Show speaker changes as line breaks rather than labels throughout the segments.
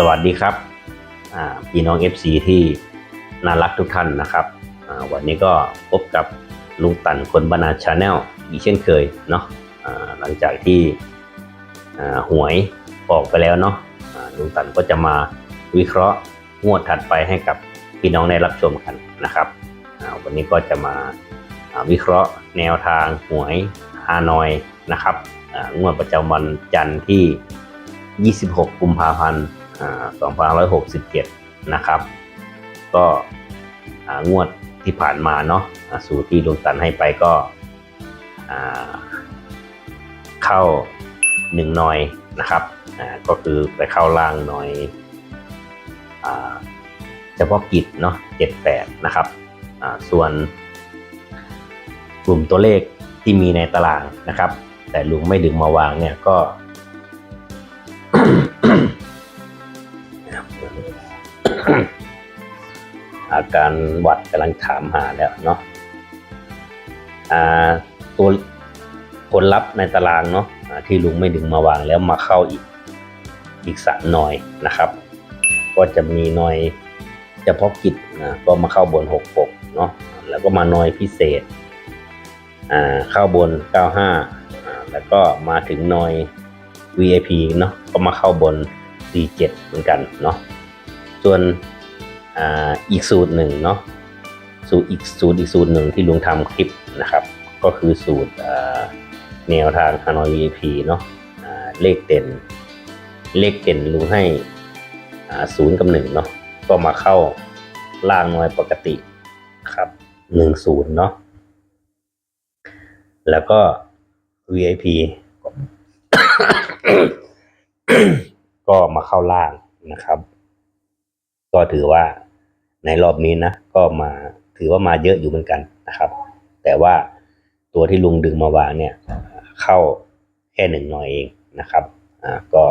สวัสดีครับพี่น้อง FC ที่น่ารักทุกท่านนะครับวันนี้ก็พบกับลุงตันคนบรรณาชาแนลอีกเช่นเคยเนาะหลังจากที่หวยออกไปแล้วเนาะลุงตันก็จะมาวิเคราะห์งวดถัดไปให้กับพี่น้องได้รับชมกันนะครับวันนี้ก็จะมาวิเคราะห์แนวทางหวยฮานอยนะครับงวดประจำวันจันทร์ที่ 26 กุมภาพันธ์ 2567 นะครับ ก็งวดที่ผ่านมาเนาะสูตรที่ดวงตันให้ไปก็เข้าหนึ่งหน่อยนะครับก็คือไปเข้าล่างหน่อยเฉพาะกิจเนาะ78นะครับส่วนกลุ่มตัวเลขที่มีในตารางนะครับ แต่ลุงไม่ดึงมาวางเนี่ยก็ การวัดกำลังถามหาแล้วเนาะตัวผลลัพธ์ในตารางเนาะที่ลุงไม่ดึงมาวางแล้วมาเข้าอีกอีกสามหน่อยนะครับ ก็จะมีหน่อยเฉพาะกิจนะก็มาเข้าบนหกหกเนาะแล้วก็มาหน่อยพิเศษอ่าเข้าบน 95อ่าแล้วก็มาถึงหน่อย VIP เนาะก็มาเข้าบน 47 เหมือนกันเนาะส่วน อีกสูตรหนึ่งเนาะสูตรอีกสูตรอีกสูตรหนึ่งที่ลุงทำคลิปนะครับ ก็คือสูตรแนวทางฮานอย VIP เนาะเลขเด่นเลขเด่นลุงให้ศูนย์กับหนึ่งเนาะก็มาเข้าล่างน้อยปกติครับหนึ่งศูนย์เนาะแล้วก็ VIP ก็มาเข้าล่างนะครับ ก็ถือว่า ในรอบนี้นะก็มาถือว่ามาเยอะอยู่เหมือนกันนะครับ แต่ว่าตัวที่ลุงดึงมาวางเนี่ยเข้าแค่หนึ่งหน่อยเองนะครับอ่าก็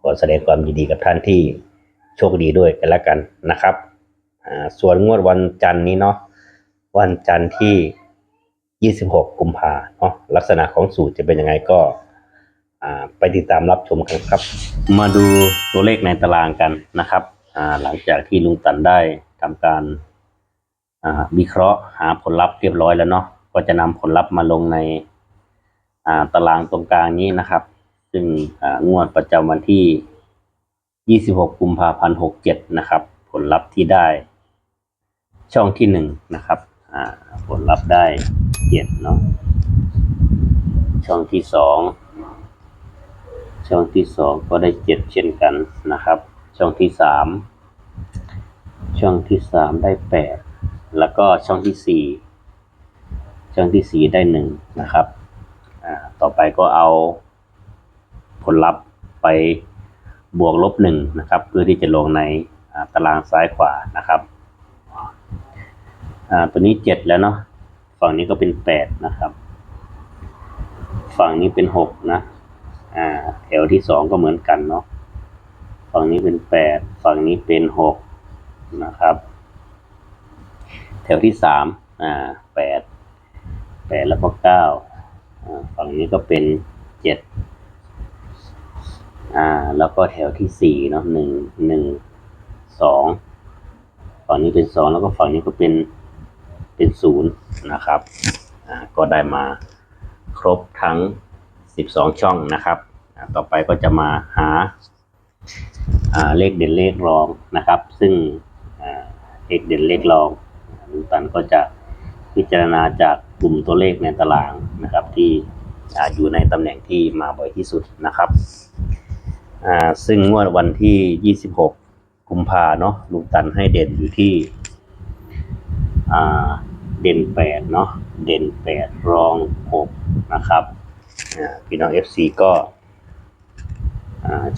ขอแสดงความยินดีกับท่านที่โชคดีด้วยกันล้วกันนะครับอ่าส่วนงวดวันจันทร์นี้เนาะวันจันทร์ที่ 26 กุมภาเนาะลักษณะของสูตรจะเป็นยังไงก็อ่าไปติดตามรับชมกันครับ มาดูตัวเลขในตารางกันนะครับอ่าหลังจากที่ลุงตันได้ ทำการวิเคราะห์หาผลลัพธ์เรียบร้อยแล้วเนาะก็จะนำผลลัพธ์มาลงในตารางตรงกลางนี้นะครับ ซึ่งงวดประจำวันที่ 26 กุมภาพันธ์ 67 นะครับ ผลลัพธ์ที่ได้ช่องที่หนึ่งนะครับผลลัพธ์ได้เจ็ดเนาะช่องที่สองช่องที่สองก็ได้เจ็ดเช่นกันนะครับ ช่องที่สาม ช่องที่สามได้แปดแล้วก็ช่องที่สี่ช่องที่สี่ได้หนึ่งนะครับต่อไปก็เอาผลลัพธ์ไปบวกลบหนึ่งนะครับ เพื่อที่จะลงในตารางซ้ายขวานะครับตัวนี้เจ็ดแล้วเนาะฝั่งนี้ก็เป็นแปดนะครับ ฝั่งนี้เป็นหกนะแถวที่สองก็เหมือนกันเนาะฝั่งนี้เป็นแปดฝั่งนี้เป็นหก นะครับ แถวที่สามอ่าแปดแปดแล้วก็เก้าฝั่งนี้ก็เป็นเจ็ดอ่า แล้วก็แถวที่สี่เนาะหนึ่งหนึ่งสองฝั่งนี้เป็นสองแล้วก็ฝั่งนี้ก็เป็นเป็นศูนย์นะครับอ่าก็ได้มาครบทั้ง12ช่องนะครับต่อไปก็จะมาหาอ่าเลขเด่นเลขรองนะครับ ซึ่ง เลขเด่นเลขรองลุงตันก็จะพิจารณาจากกลุ่มตัวเลขในตารางนะครับ ที่อยู่ในตำแหน่งที่มาบ่อยที่สุดนะครับซึ่งงวดวันที่ 26 กุมภาเนาะลุงตันให้เด่นอยู่ที่เด่นแปดเนาะเด่นแปดรองหกนะครับพี่น้อง FC ก็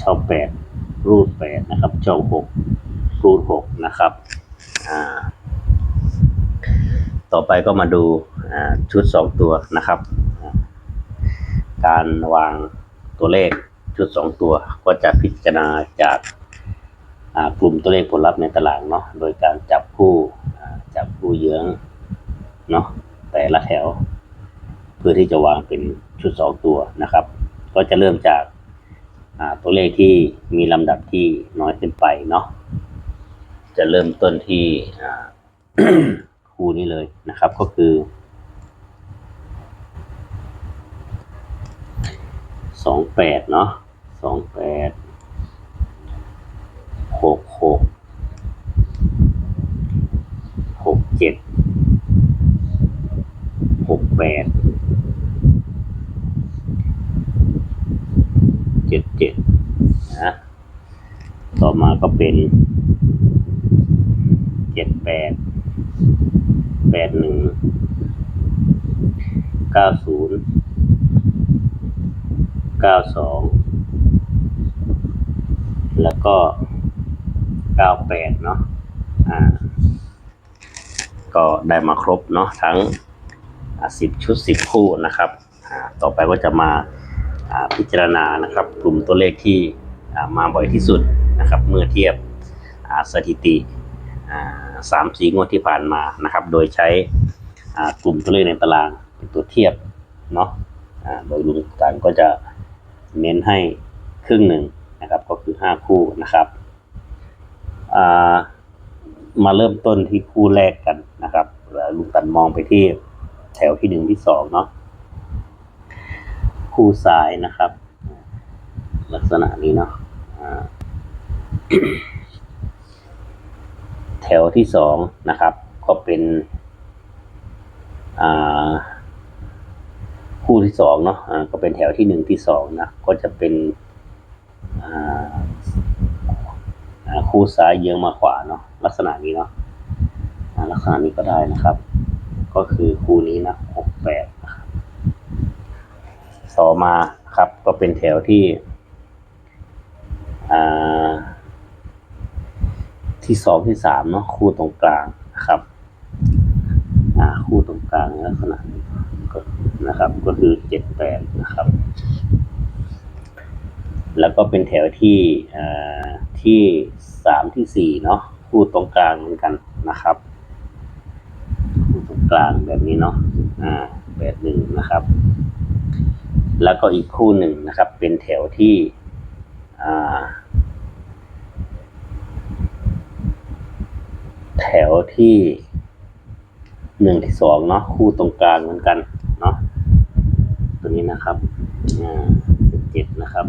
ชอบแปดรูดแปดนะครับชอบหกรูดหกนะครับ ต่อไปก็มาดูชุดสองตัวนะครับ การวางตัวเลขชุดสองตัวก็จะพิจารณาจากกลุ่มตัวเลขผลลัพธ์ในตารางเนาะโดยการจับคู่จับคู่เยื้องเนาะแต่ละแถว เพื่อที่จะวางเป็นชุดสองตัวนะครับ ก็จะเริ่มจากตัวเลขที่มีลำดับที่น้อยขึ้นไปเนาะ จะเริ่มต้นที่คู่นี้เลยนะครับ ก็คือสองแปดเนาะสองแปดหกหกหกเจ็ดหกแปดเจ็ดเจ็ดนะต่อมาก็เป็น แปดแปดหนึ่งเก้าศูนย์เก้าสองแล้วก็98เนาะอ่าก็ได้มาครบเนาะทั้งอ่า10ชุด10คู่นะครับต่อไปก็จะมาพิจารณานะครับ กลุ่มตัวเลขที่มาบ่อยที่สุดนะครับ เมื่อเทียบสถิติอ่า สามสีงวดที่ผ่านมานะครับ โดยใช้กลุ่มตัวเลขในตารางเป็นตัวเทียบเนาะโดยลุงการก็จะเน้นให้ครึ่งหนึ่งนะครับ ก็คือ 5 คู่นะครับมาเริ่มต้นที่คู่แรกกันนะครับแล้วลุงตันมองไปที่แถวที่หนึ่งที่สองเนาะคู่ซ้ายนะครับ ลักษณะนี้เนาะ แถวที่สองนะครับ ก็เป็นคู่ที่สองเนาะอ่าก็เป็นแถวที่หนึ่งที่สองนะ ก็จะเป็นคู่ซ้ายเยื้องมาขวาเนาะลักษณะนี้เนาะลักษณะนี้ก็ได้นะครับ ก็คือคู่นี้นะหกแปดนะครับต่อมาครับก็เป็นแถวที่อ่า ที่สองที่สามเนาะคู่ตรงกลางนะครับอ่าคู่ตรงกลางลักษณะนี้ก็นะครับ ก็คือเจ็ดแปดนะครับ แล้วก็เป็นแถวที่อ่าที่สามที่สี่เนาะคู่ตรงกลางเหมือนกันนะครับคู่ตรงกลางแบบนี้เนาะอ่าแบบหนึ่งนะครับ แล้วก็อีกคู่หนึ่งนะครับ เป็นแถวที่อ่า แถวที่หนึ่งที่สองเนาะคู่ตรงกลางเหมือนกันเนาะตัวนี้นะครับอ่าเจ็ดนะครับ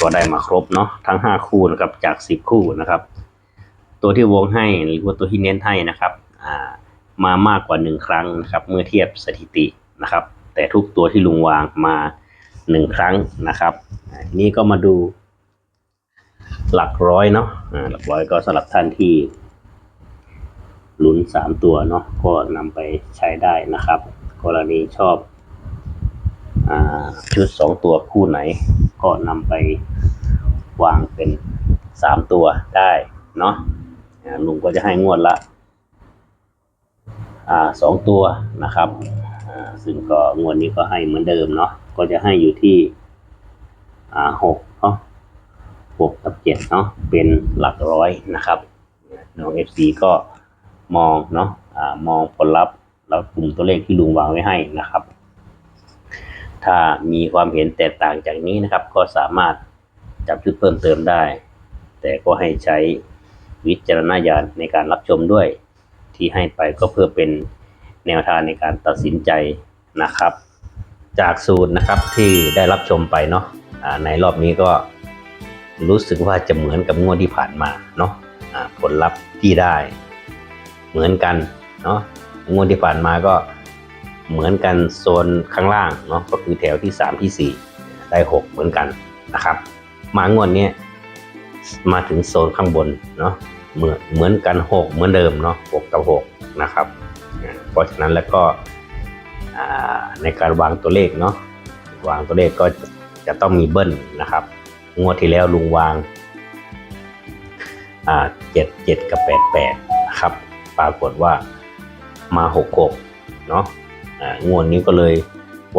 ก็ได้มาครบเนาะทั้งห้าคู่นะครับจากสิบคู่นะครับ ตัวที่วงให้หรือว่าตัวที่เน้นให้นะครับอ่ามามากกว่าหนึ่งครั้งนะครับ เมื่อเทียบสถิตินะครับ แต่ทุกตัวที่ลุงวางมาหนึ่งครั้งนะครับนี้ก็มาดู หลักร้อยเนาะหลักร้อยก็สำหรับท่านที่ลุ้นสามตัวเนาะก็นำไปใช้ได้นะครับ กรณีชอบอชุดสองตัวคู่ไหน ก็นำไปวางเป็นสามตัวได้เนาะลุงก็จะให้งวดละอสองตัวนะครับซึ่งก็งวดนี้ก็ให้เหมือนเดิมเนาะก็จะให้อยู่ที่หก หกกับเจ็ดเนาะเป็นหลักร้อยนะครับน้องเอฟซีก็มองเนาะอ่ามองผลลัพธ์แล้วกลุ่มตัวเลขที่ลุงวางไว้ให้นะครับ ถ้ามีความเห็นแตกต่างจากนี้นะครับ ก็สามารถจับชุดเพิ่มเติมได้ แต่ก็ให้ใช้วิจารณญาณในการรับชมด้วยที่ให้ไปก็เพื่อเป็นแนวทางในการตัดสินใจนะครับ จากสูตรนะครับที่ได้รับชมไปเนาะในรอบนี้ก็ รู้สึกว่าจะเหมือนกับงวดที่ผ่านมาเนาะผลลัพธ์ที่ได้ เหมือนกันเนาะงวดที่ผ่านมาก็เหมือนกันโซนข้างล่างเนาะก็คือแถวที่สามที่สี่ได้หกเหมือนกันนะครับ มางวดนี้มาถึงโซนข้างบนเนาะเหมือนเหมือนกันหกเหมือนเดิมเนาะหกกับหกนะครับ เพราะฉะนั้นแล้วก็ในการวางตัวเลขเนาะวางตัวเลขก็จะจะต้องมีเบิ้ลนะครับ งวดที่แล้วลุงวางอ่าเจ็ดเจ็ดกับแปดแปดนะครับ ปรากฏว่ามาหกหกเนาะอ่างวดนี้ก็เลย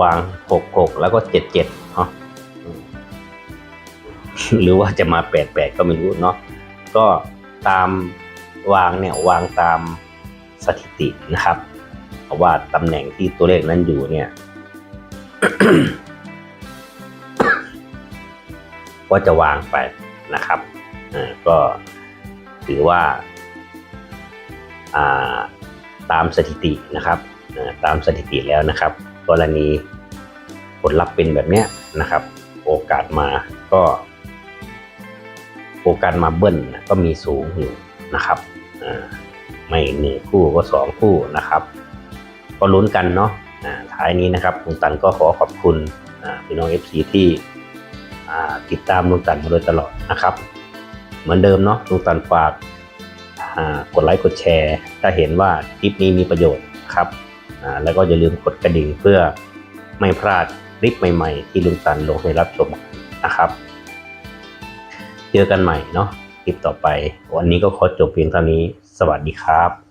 วางหกหกแล้วก็เจ็ดเจ็ดเนาะหรือว่าจะมาแปดแปดก็ไม่รู้เนาะก็ตามวางเนี่ยวางตามสถิตินะครับว่าตำแหน่งที่ตัวเลขนั้นอยู่เนี่ย ก็จะวางไปนะครับอ่าก็ถือว่าอ่าตามสถิตินะครับอ่าตามสถิติแล้วนะครับ กรณีผลลัพธ์เป็นแบบเนี้ยนะครับ โอกาสมาก็โอกาสมาเบิ้ลก็มีสูงอยู่นะครับอ่าไม่หนึ่งคู่ก็สองคู่นะครับ ก็ลุ้นกันเนาะอ่าท้ายนี้นะครับลุงตันก็ขอขอบคุณอ่าพี่น้อง FC ที่อ่ ติดตามลุงตันมาโดยตลอดนะครับ เหมือนเดิมเนาะลุงตันฝากกดไลค์กดแชร์ ถ้าเห็นว่าคลิปนี้มีประโยชน์ครับแล้วก็อย่าลืมกดกระดิ่งเพื่อไม่พลาดคลิปใหม่ๆ ที่ลุงตันลงให้รับชมนะครับ เจอกันใหม่เนาะคลิปต่อไป วันนี้ก็ขอจบเพียงเท่านี้ สวัสดีครับ